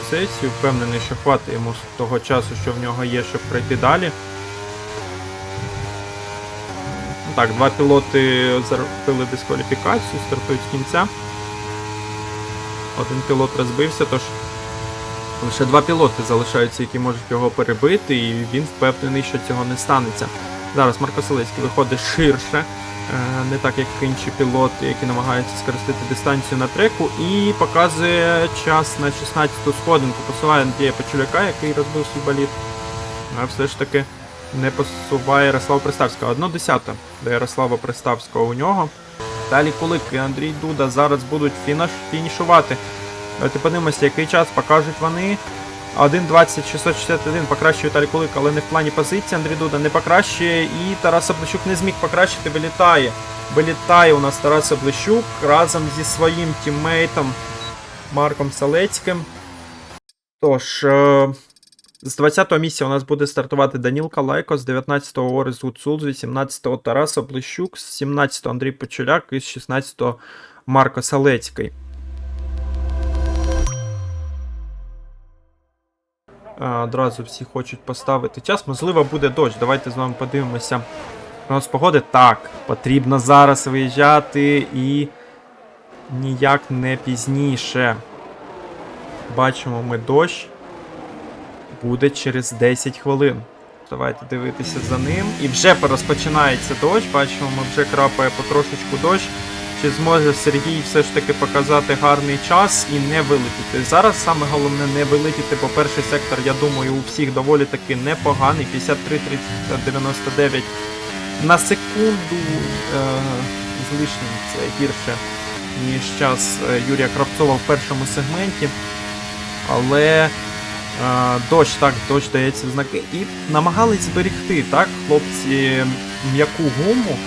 сесію. Впевнений, що хватить йому того часу, що в нього є, щоб пройти далі. Так, два пілоти зробили дискваліфікацію, стартують з кінця. Один пілот розбився, тож лише два пілоти залишаються, які можуть його перебити, і він впевнений, що цього не станеться. Зараз Марко Селецький виходить ширше, не так як інші пілоти, які намагаються скористати дистанцію на треку, і показує час на 16-ту сходинку. Посилає Андрія Почуляка, який розбив свій боліт. А все ж таки не посуває Ярослава Приставського. Одно десята до Ярослава Приставського у нього. Далі Кулик і Андрій Дуда зараз будуть фініш, фінішувати. Давайте подивимося, який час покажуть вони. 1.20.661 покращує Віталій Кулик, але не в плані позиції. Андрій Дуда не покращує. І Тарас Облещук не зміг покращити, вилітає. Вилітає у нас Тарас Облещук разом зі своїм тіммейтом Марком Салецьким. Тож, е, з 20-го місця у нас буде стартувати Даніл Калайко, з 19-го Орес Гуцул, з 18-го Тарас Облещук, з 17-го Андрій Почуляк і з 16-го Марко Салецький. Одразу всі хочуть поставити час. Можливо, буде дощ. Давайте з вами подивимося. Прогноз погоди. Так, потрібно зараз виїжджати і ніяк не пізніше. Бачимо ми дощ. Буде через 10 хвилин. Давайте дивитися за ним. І вже розпочинається дощ. Бачимо, ми вже крапає потрошечку дощ. Чи зможе Сергій все ж таки показати гарний час і не вилетіти? Зараз саме головне не вилетіти, бо перший сектор, я думаю, у всіх доволі таки непоганий. 53 30 99 на секунду е, з лишнім це гірше, ніж час е, Юрія Кравцова в першому сегменті. Але е, дощ, так, дощ дається знаки. І намагались зберегти, так, хлопці, м'яку гуму.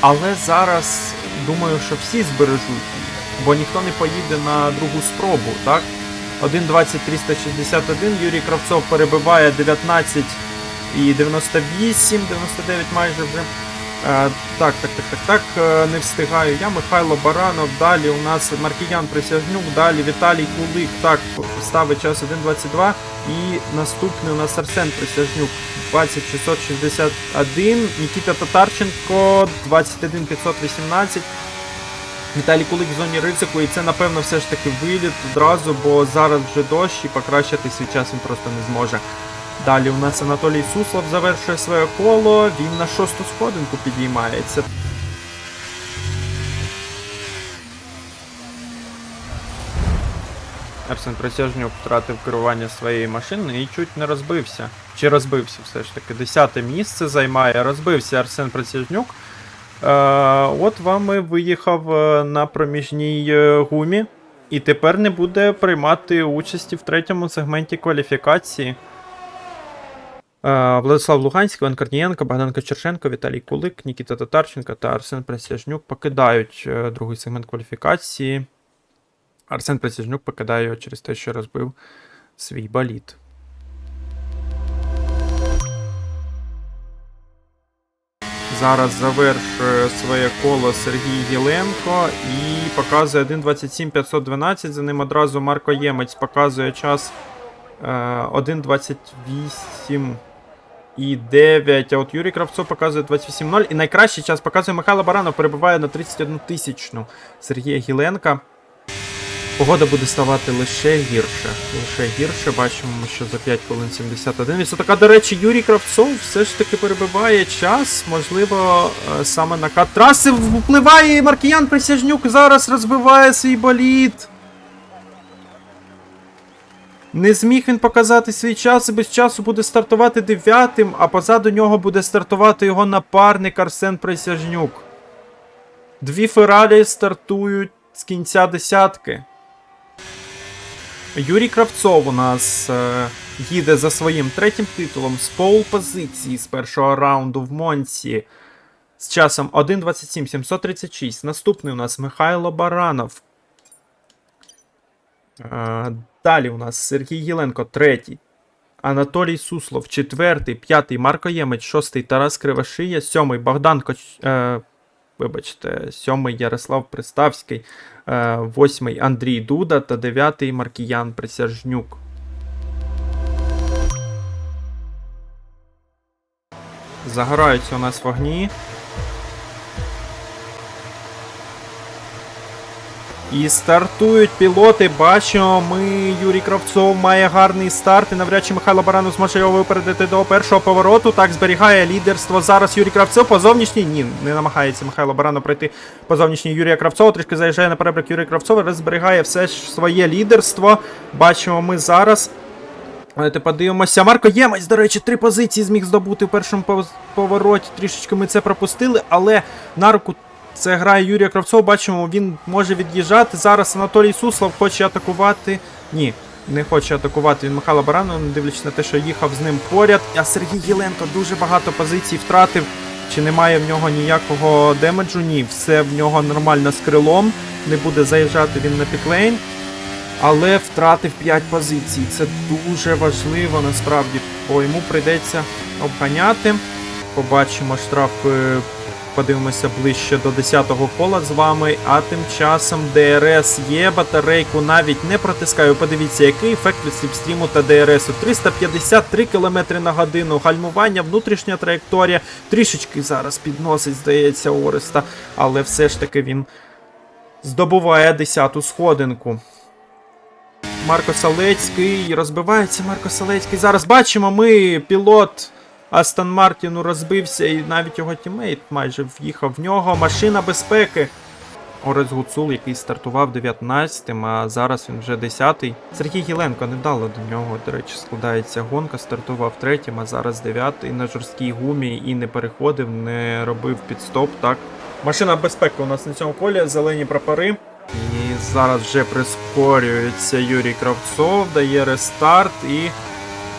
Але зараз думаю, що всі збережуть її, бо ніхто не поїде на другу спробу, так? 1.20.361 Юрій Кравцов перебиває 19 і 98, 99 майже вже. Е, так, так, так, так, так, е, не встигаю. Я Михайло Баранов. Далі у нас Маркіян Присяжнюк, далі Віталій Кулик. Так, ставить час 1.22. І наступний у нас Арсен Присяжнюк 20661. Нікіта Татарченко 21518. Віталій Кулик в зоні ризику, і це, напевно, все ж таки виліт одразу, бо зараз вже дощ і покращити свій час він просто не зможе. Далі у нас Анатолій Суслов завершує своє коло, він на шосту сходинку підіймається. Арсен Присяжнюк втратив керування своєї машини і чуть не розбився. Чи розбився все ж таки? Десяте місце займає. Розбився Арсен Присяжнюк. Е, от вам і виїхав е, на проміжній е, гумі. І тепер не буде приймати участі в третьому сегменті кваліфікації. Е, Владислав Луганський, Іван Корнієнко, Богдан Кочершенко, Віталій Кулик, Нікіта Татарченко та Арсен Присяжнюк покидають е, другий сегмент кваліфікації. Арсен Присяжнюк покидає через те, що розбив свій боліт. Зараз завершує своє коло Сергій Єленко і показує 1.27.512. За ним одразу Марко Ємець показує час е, 1.28 і 9. А от Юрій Кравцов показує 28.0. І найкращий час показує Михайло Баранов, перебуває на 31 тисячну Сергія Гіленка. Погода буде ставати лише гірше. Лише гірше. Бачимо, що за 5 хвилин 71. І це до речі, Юрій Кравцов все ж таки перебиває час. Можливо, е, саме на кат траси впливає Маркіян Присяжнюк. Зараз розбиває свій боліт. Не зміг він показати свій час і без часу буде стартувати дев'ятим, а позаду нього буде стартувати його напарник Арсен Присяжнюк. Дві Феррарі стартують з кінця десятки. Юрій Кравцов у нас е, їде за своїм третім титулом з пол позиції з першого раунду в Монці з часом 1.27 736. Наступний у нас Михайло Баранов. Е, далі у нас Сергій Єленко, третій. Анатолій Суслов, четвертий, п'ятий Марко Ємець, шостий Тарас Кривошия, сьомий Богдан Коч... е, вибачте, сьомий Ярослав Приставський, е, восьмий Андрій Дуда та дев'ятий Маркіян Присяжнюк. Загораються у нас вогні. І стартують пілоти. Бачимо, ми Юрій Кравцов має гарний старт. І навряд чи Михайло Баранов зможе його випередити до першого повороту. Так зберігає лідерство. Зараз Юрій Кравцов по зовнішній. Ні, не намагається Михайло Баранов пройти по зовнішній Юрія Кравцова. Трішки заїжджає на перебрик Юрій Кравцова, але зберігає все ж своє лідерство. Бачимо ми зараз. Давайте подивимося. Марко Ємець, до речі, три позиції зміг здобути в першому повороті. Трішечки ми це пропустили, але на руку це грає Юрія Кравцова. Бачимо, він може від'їжджати. Зараз Анатолій Суслов хоче атакувати. Ні, не хоче атакувати він Михайла Баранова, не дивлячись на те, що їхав з ним поряд. А Сергій Єленко дуже багато позицій втратив. Чи немає в нього ніякого демеджу? Ні, все в нього нормально з крилом. Не буде заїжджати він на піклейн. Але втратив 5 позицій. Це дуже важливо насправді, бо йому прийдеться обганяти. Побачимо штраф, е, подивимося ближче до 10-го кола з вами. А тим часом ДРС є, батарейку навіть не протискаю. Подивіться, який ефект від сліпстріму та ДРСу. 353 км на годину. Гальмування, внутрішня траєкторія. Трішечки зараз підносить, здається, Ореста, але все ж таки він здобуває 10-ту сходинку. Марко Салецький. Розбивається Марко Салецький. Зараз бачимо, ми пілот Астон Мартіну розбився, і навіть його тімейт майже в'їхав в нього. Машина безпеки. Орес Гуцул, який стартував 19-м, а зараз він вже 10-й. Сергій Гіленко невдало до нього, до речі, складається гонка. Стартував третім, а зараз 9-й на жорсткій гумі і не переходив, не робив підстоп. Так. Машина безпеки у нас на цьому полі, зелені прапори. І зараз вже прискорюється Юрій Кравцов, дає рестарт і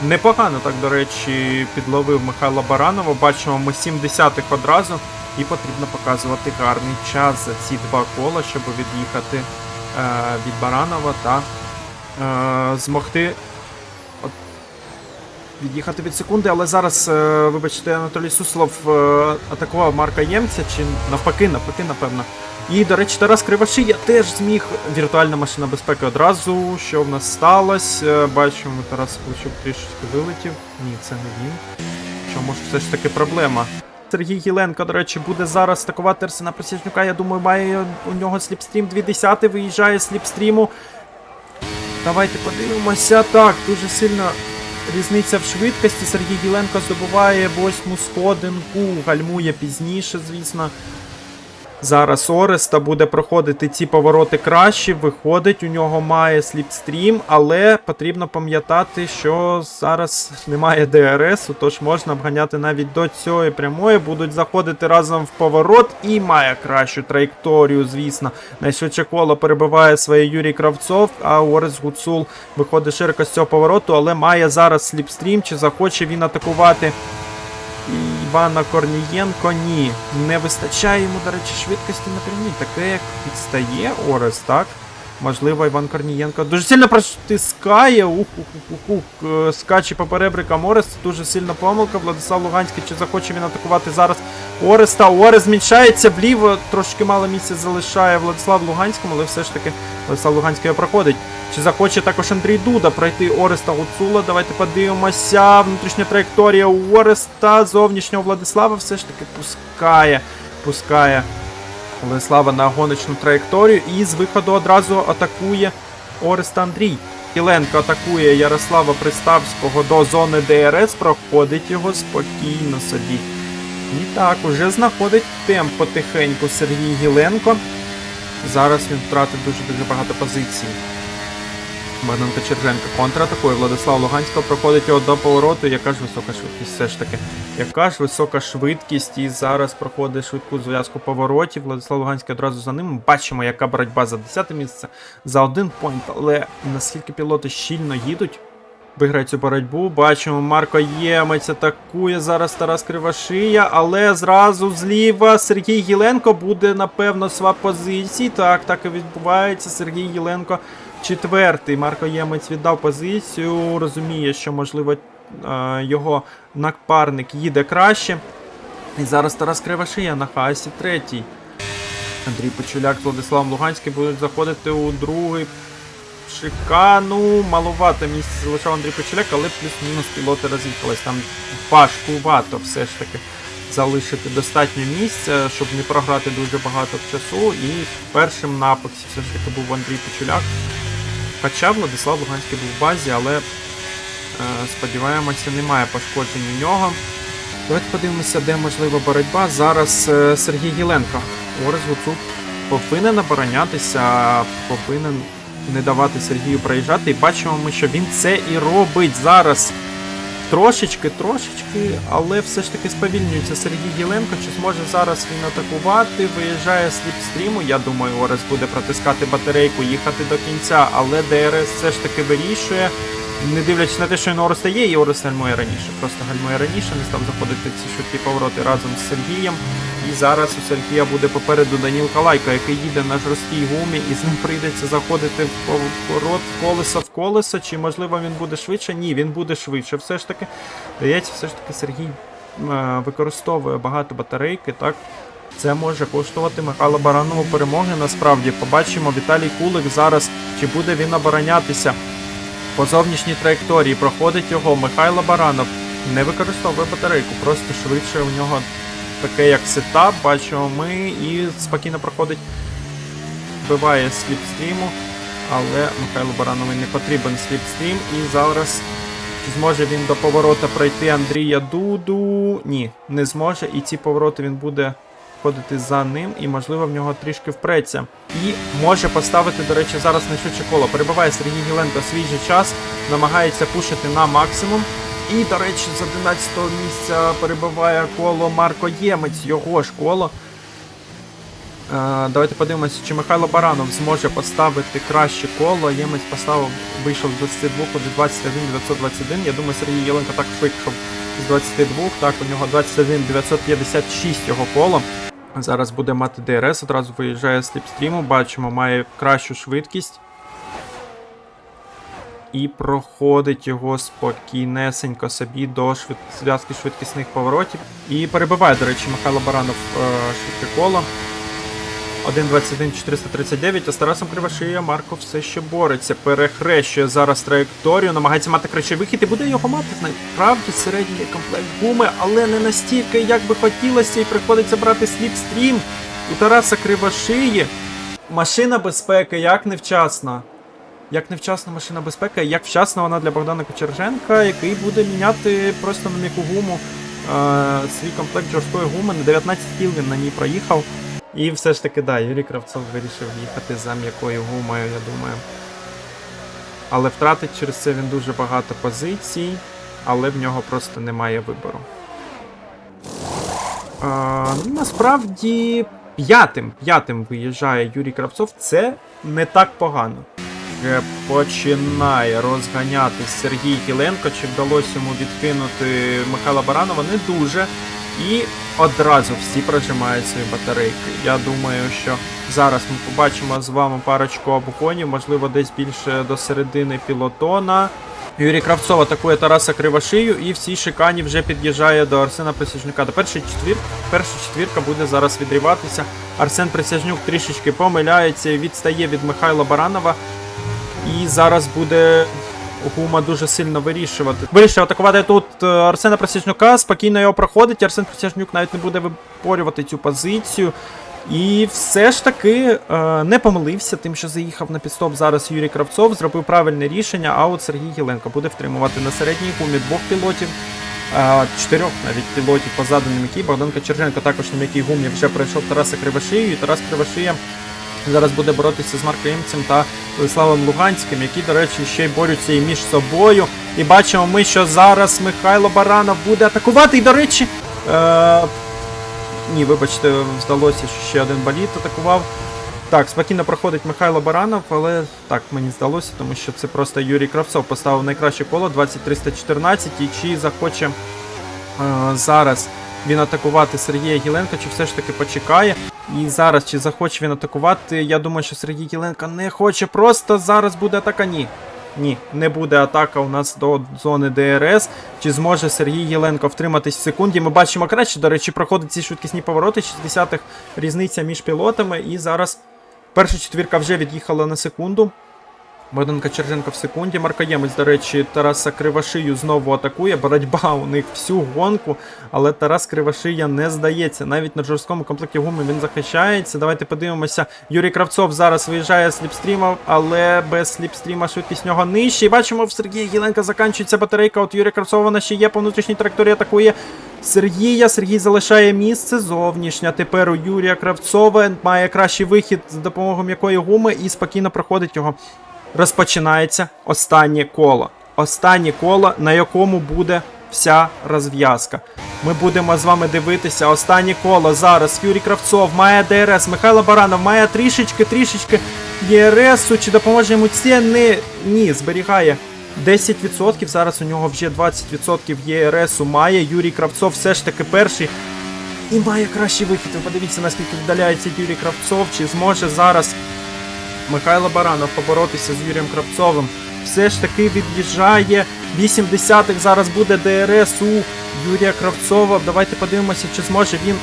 непогано так, до речі, підловив Михайла Баранова. Бачимо ми 70-х одразу, і потрібно показувати гарний час за ці два кола, щоб від'їхати е, від Баранова та е, змогти від'їхати від секунди. Але зараз, е, вибачте, Анатолій Суслов е, атакував Марка Ємця, чи навпаки, навпаки, напевно. І, до речі, Тарас Кривошия теж зміг. Віртуальна машина безпеки одразу. Що в нас сталося? Бачимо, Тарас Кличук трішечки вилетів. Ні, це не він. Що може все ж таки проблема? Сергій Єленко, до речі, буде зараз атакувати Арсена Присяжнюка. Я думаю, має у нього сліпстрім 20 виїжджає з сліпстріму. Давайте подивимося. Так, дуже сильно різниця в швидкості. Сергій Єленко здобуває восьму сходинку, гальмує пізніше, звісно. Зараз Ореста буде проходити ці повороти краще, виходить, у нього має сліпстрім, але потрібно пам'ятати, що зараз немає ДРС, тож можна обганяти навіть до цієї прямої, будуть заходити разом в поворот і має кращу траєкторію, звісно. Найшвидше коло перебиває своє Юрій Кравцов, а Орес Гуцул виходить широко з цього повороту, але має зараз сліпстрім, чи захоче він атакувати. Івана Корнієнко ні. Не вистачає йому, до речі, швидкості на прямій. Таке, як підстає Орес, так? Можливо, Іван Корнієнко дуже сильно протискає. Ух, ух, ух, ух, Скаче по перебрикам Орес. Це дуже сильна помилка. Владислав Луганський, чи захоче він атакувати зараз Ореста. Орес зміншається вліво. Трошки мало місця залишає Владислав Луганському, але все ж таки Владислав Луганський проходить. Чи захоче також Андрій Дуда пройти Ореста Гуцула? Давайте подивимося. Внутрішня траєкторія Ореста. Зовнішнього Владислава все ж таки пускає. Пускає Владислава на гоночну траєкторію. І з виходу одразу атакує Ореста Андрій. Кіленко атакує Ярослава Приставського до зони ДРС, проходить його спокійно собі. І так, уже знаходить темп потихеньку Сергій Гіленко. Зараз він втратив дуже-дуже багато позицій. Богдан Печерженко контратакує Владислав Луганського, проходить його до повороту. Яка ж висока швидкість все ж таки. Яка ж висока швидкість і зараз проходить швидку зв'язку поворотів. Владислав Луганський одразу за ним. Бачимо, яка боротьба за 10 місце, за один пойнт. Але наскільки пілоти щільно їдуть, виграють цю боротьбу. Бачимо, Марко Ємець атакує зараз Тарас Кривошия, але зразу зліва Сергій Єленко буде, напевно, свап позицій. Так, так і відбувається. Сергій Єленко четвертий. Марко Ємець віддав позицію. Розуміє, що, можливо, е, його напарник їде краще. І зараз Тарас Кривошия на хасі третій. Андрій Почуляк з Владиславом Луганським будуть заходити у другий шикану. Маловато місце залишав Андрій Почуляк, але плюс-мінус пілоти роз'їхались. Там важкувато все ж таки залишити достатньо місця, щоб не програти дуже багато часу. І першим на все ж таки був Андрій Почуляк. Хоча Владислав Луганський був в базі, але е, сподіваємося, немає пошкоджень у нього. Давайте подивимося, де можлива боротьба. Зараз е, Сергій Єленко. Орес Гуцук повинен оборонятися, повинен не давати Сергію проїжджати. І бачимо ми, що він це і робить зараз. Трошечки, трошечки, але все ж таки сповільнюється Сергій Єленко. Чи зможе зараз він атакувати? Виїжджає сліпстріму. Я думаю, Орес буде протискати батарейку, їхати до кінця, але ДРС все ж таки вирішує. Не дивлячись на те, що він Орес стає, і Орес гальмує раніше. Просто гальмує раніше, не став заходити ці швидкі повороти разом з Сергієм. І зараз у Сергія буде попереду Даніл Калайко, який їде на жорсткій гумі, і з ним прийдеться заходити в поворот колесо в колесо. Чи можливо він буде швидше? Ні, він буде швидше. Все ж таки, здається, все ж таки Сергій е, використовує багато батарейки, так. Це може коштувати Михайла Баранову перемоги. Насправді побачимо Віталій Кулик зараз, чи буде він оборонятися по зовнішній траєкторії. Проходить його Михайло Баранов. Не використовує батарейку, просто швидше у нього таке як сетап, бачимо ми, і спокійно проходить, вбиває сліпстріму, але Михайлу Баранову не потрібен сліпстрім. І зараз зможе він до поворота пройти Андрія Дуду? Ні, не зможе. І ці повороти він буде ходити за ним, і можливо в нього трішки впреться. І може поставити, до речі, зараз найшвидше коло. Перебиває Сергій Гіленко свій же час, намагається пушити на максимум. І, до речі, з 11 місця перебиває коло Марко Ємець, його ж коло. Е, давайте подивимося, чи Михайло Баранов зможе поставити краще коло. Ємець поставив, вийшов з 22 до 21 921. Я думаю, Сергій Єленко також вийшов з 22. Так, у нього 21 956 його коло. Зараз буде мати ДРС, одразу виїжджає з сліпстріму, бачимо, має кращу швидкість. І проходить його спокійнесенько собі до швид... зв'язки швидкісних поворотів. І перебиває, до речі, Михайло Баранов е, швидке коло. 1.21.439, а з Тарасом Кривошия Марко все ще бореться. Перехрещує зараз траєкторію, намагається мати кращий вихід і буде його мати. Насправді середній комплект гуми, але не настільки, як би хотілося, і приходиться брати сліпстрім. У Тараса Кривошиї. Машина безпеки, як невчасна. Як невчасна машина безпеки, як вчасна вона для Богдана Кочерженка, який буде міняти просто на м'яку гуму е, свій комплект жорсткої гуми. На 19 кіл він на ній проїхав. І все ж таки, да, Юрій Кравцов вирішив їхати за м'якою гумою, я думаю. Але втратить через це він дуже багато позицій, але в нього просто немає вибору. А, насправді, п'ятим, п'ятим виїжджає Юрій Кравцов. Це не так погано. Починає розганятись Сергій Кіленко. Чи вдалося йому відкинути Михайла Баранова? Не дуже. І одразу всі прожимають свої батарейки. Я думаю, що зараз ми побачимо з вами парочку обгонів, можливо, десь більше до середини пілотона. Юрій Кравцов атакує Тараса Кривошию і в цій шикані вже під'їжджає до Арсена Присяжнюка. До першої четвір... перша четвірка буде зараз відріватися. Арсен Присяжнюк трішечки помиляється, відстає від Михайла Баранова. І зараз буде Гума дуже сильно вирішувати. Вирішив атакувати тут е, Арсена Присяжнюка, спокійно його проходить. Арсен Присяжнюк навіть не буде виборювати цю позицію. І все ж таки е, не помилився тим, що заїхав на підстоп зараз Юрій Кравцов, зробив правильне рішення, а от Сергій Єленко буде втримувати на середній гумі двох пілотів, е, чотирьох навіть пілотів позаду на м'якій. Богдан Кочерженко також на м'якій гумі вже пройшов Тараса Кривошию, і Тарас Кривошия зараз буде боротися з Марко Ємцем та Владиславом Луганським, які, до речі, ще й борються і між собою. І бачимо ми, що зараз Михайло Баранов буде атакувати. І, до речі, е- ні, вибачте, здалося, що ще один боліт атакував. Так, спокійно проходить Михайло Баранов, але так мені здалося, тому що це просто Юрій Кравцов поставив найкраще коло 2314 і чи захоче е, зараз він атакувати Сергія Гіленка, чи все ж таки почекає. І зараз, чи захоче він атакувати, я думаю, що Сергій Кіленко не хоче. Просто зараз буде атака. Ні. Ні, не буде атака у нас до зони ДРС. Чи зможе Сергій Єленко втриматись в секунді? Ми бачимо краще, до речі, проходить ці швидкісні повороти, 60-х різниця між пілотами. І зараз перша четвірка вже від'їхала на секунду. Богдан Качерженко в секунді. Маркоємець, до речі, Тараса Кривошию знову атакує. Боротьба у них всю гонку, але Тарас Кривошия не здається. Навіть на жорсткому комплекті гуми він захищається. Давайте подивимося. Юрій Кравцов зараз виїжджає з сліпстріма, але без сліпстріма швидкість нього нижче. Бачимо, в Сергія Єленка заканчується батарейка. От Юрія Кравцова вона ще є по внутрішній траєкторії атакує. Сергія. Сергій залишає місце зовнішня. Тепер у Юрія Кравцова має кращий вихід з допомогою м'якої гуми і спокійно проходить його розпочинається останнє коло. Останнє коло, на якому буде вся розв'язка. Ми будемо з вами дивитися останнє коло. Зараз Юрій Кравцов має ДРС, Михайло Баранов має трішечки, трішечки ЄРСу. Чи допоможе йому це? Не, ні, зберігає 10%. Зараз у нього вже 20% ЄРСу має. Юрій Кравцов все ж таки перший. І має кращий вихід. Ви подивіться, наскільки віддаляється Юрій Кравцов. Чи зможе зараз Михайло Баранов поборотися з Юрієм Кравцовим. Все ж таки від'їжджає. 8 десятих зараз буде ДРС у Юрія Кравцова. Давайте подивимося, чи зможе він.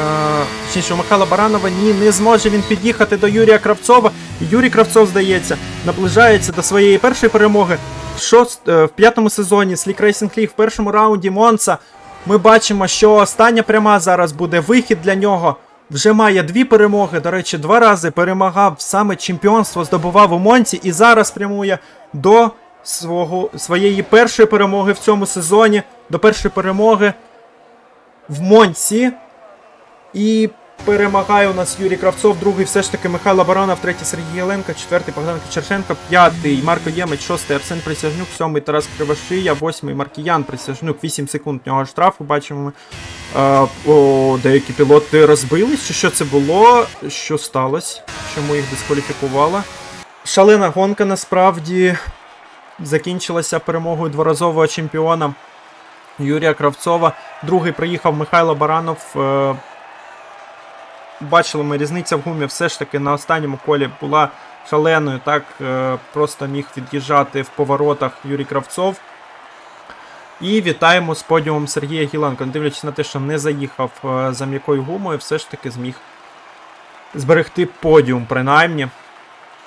Е, точніше, Михайла Баранова ні, не зможе він під'їхати до Юрія Кравцова. Юрій Кравцов, здається, наближається до своєї першої перемоги. В, шост, е, в п'ятому сезоні Слік Racing League в першому раунді Монца. Ми бачимо, що остання пряма зараз буде вихід для нього. Вже має дві перемоги. До речі, два рази перемагав саме чемпіонство, здобував у Монці і зараз прямує до свого, своєї першої перемоги в цьому сезоні. До першої перемоги в Монці. І перемагає у нас Юрій Кравцов, другий все ж таки Михайло Баранов, третій Сергій Єленко, четвертий Богдан Кичершенко, п'ятий Марко Ємець, шостий Арсен Присяжнюк, сьомий Тарас Кривошия, восьмий Маркіян Присяжнюк, 8 секунд нього штрафу. Бачимо ми. Е, о, деякі пілоти розбились, чи що це було? Що сталося? Чому їх дискваліфікувало? Шалена гонка насправді закінчилася перемогою дворазового чемпіона Юрія Кравцова. Другий приїхав Михайло Баранов. Бачили ми, різниця в гумі все ж таки на останньому колі була шаленою. Так е, просто міг від'їжджати в поворотах Юрій Кравцов. І вітаємо з подіумом Сергія Гіленко. Не Дивлячись на те, що не заїхав е, за м'якою гумою, все ж таки зміг зберегти подіум, принаймні.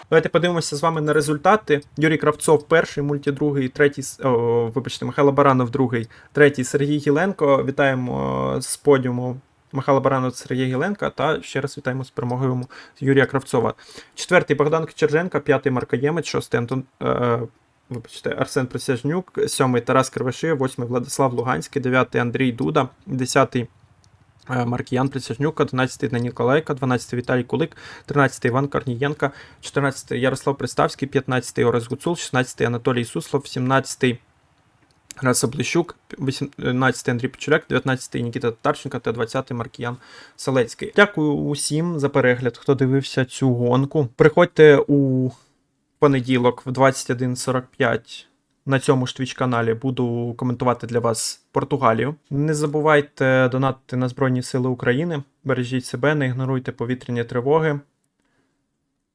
Давайте подивимося з вами на результати. Юрій Кравцов перший, мульті другий, третій. О, вибачте, Михайло Баранов другий, третій Сергій Гіленко. Вітаємо е, з подіуму Михайла Баранова та Сергія Гіленка. Та ще раз вітаємо з перемогою Юрія Кравцова. Четвертий Богдан Кичерженко, п'ятий Марко Ємець, шостий Антон. Е, Вибачте, Арсен Присяжнюк, сьомий Тарас Кривошия, восьмий Владислав Луганський, дев'ятий Андрій Дуда, десятий е, Маркіян Присяжнюк, 11 Даніл Колейко, 12 Віталій Кулик, 13 Іван Корнієнко, 14 Ярослав Приставський, 15 Орес Гуцул, 16 Анатолій Суслов, 17 Раса Блищук, 18 Андрій Печуляк, 19 Нікіта Татарченко та 20 Маркіян Салецький. Дякую усім за перегляд, хто дивився цю гонку. Приходьте у понеділок в 21.45 на цьому ж Twitch каналі буду коментувати для вас Португалію. Не забувайте донатити на Збройні Сили України. Бережіть себе, не ігноруйте повітряні тривоги.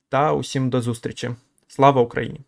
Та усім до зустрічі. Слава Україні!